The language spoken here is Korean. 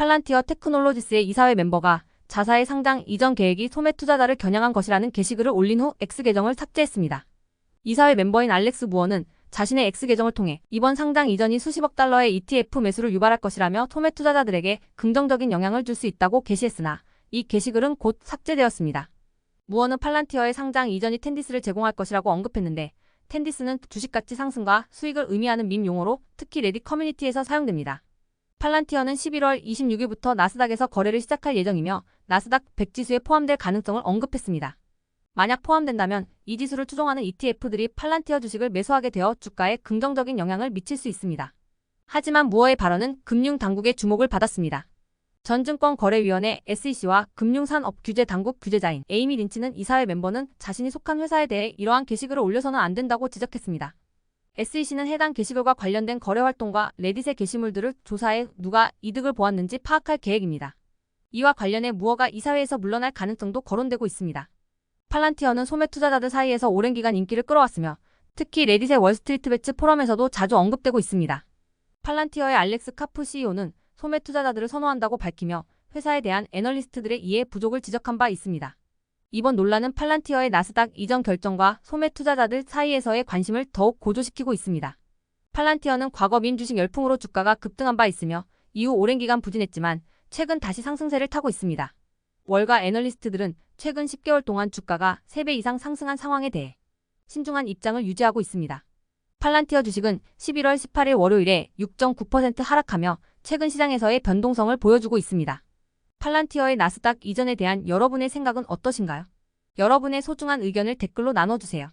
팔란티어 테크놀로지스의 이사회 멤버가 자사의 상장 이전 계획이 소매 투자자를 겨냥한 것이라는 게시글을 올린 후 X 계정을 삭제했습니다. 이사회 멤버인 알렉스 무어는 자신의 X 계정을 통해 이번 상장 이전이 수십억 달러의 ETF 매수를 유발할 것이라며 소매 투자자들에게 긍정적인 영향을 줄 수 있다고 게시했으나 이 게시글은 곧 삭제되었습니다. 무어는 팔란티어의 상장 이전이 텐디스를 제공할 것이라고 언급했는데 텐디스는 주식가치 상승과 수익을 의미하는 밈 용어로 특히 레딧 커뮤니티에서 사용됩니다. 팔란티어는 11월 26일부터 나스닥에서 거래를 시작할 예정이며 나스닥 100 지수에 포함될 가능성을 언급했습니다. 만약 포함된다면 이 지수를 추종하는 ETF들이 팔란티어 주식을 매수하게 되어 주가에 긍정적인 영향을 미칠 수 있습니다. 하지만 무어의 발언은 금융 당국의 주목을 받았습니다. 전증권거래위원회 SEC와 금융산업 규제 당국 규제자인 에이미 린치는 이사회 멤버는 자신이 속한 회사에 대해 이러한 게시글을 올려서는 안 된다고 지적했습니다. SEC는 해당 게시글과 관련된 거래 활동과 레딧의 게시물들을 조사해 누가 이득을 보았는지 파악할 계획입니다. 이와 관련해 무어가 이사회에서 물러날 가능성도 거론되고 있습니다. 팔란티어는 소매 투자자들 사이에서 오랜 기간 인기를 끌어왔으며 특히 레딧의 월스트리트 배츠 포럼에서도 자주 언급되고 있습니다. 팔란티어의 알렉스 카프 CEO는 소매 투자자들을 선호한다고 밝히며 회사에 대한 애널리스트들의 이해 부족을 지적한 바 있습니다. 이번 논란은 팔란티어의 나스닥 이전 결정과 소매 투자자들 사이에서의 관심을 더욱 고조시키고 있습니다. 팔란티어는 과거 민 주식 열풍으로 주가가 급등한 바 있으며 이후 오랜 기간 부진했지만 최근 다시 상승세를 타고 있습니다. 월가 애널리스트들은 최근 10개월 동안 주가가 3배 이상 상승한 상황에 대해 신중한 입장을 유지하고 있습니다. 팔란티어 주식은 11월 18일 월요일에 6.9% 하락하며 최근 시장에서의 변동성을 보여주고 있습니다. 팔란티어의 나스닥 이전에 대한 여러분의 생각은 어떠신가요? 여러분의 소중한 의견을 댓글로 나눠주세요.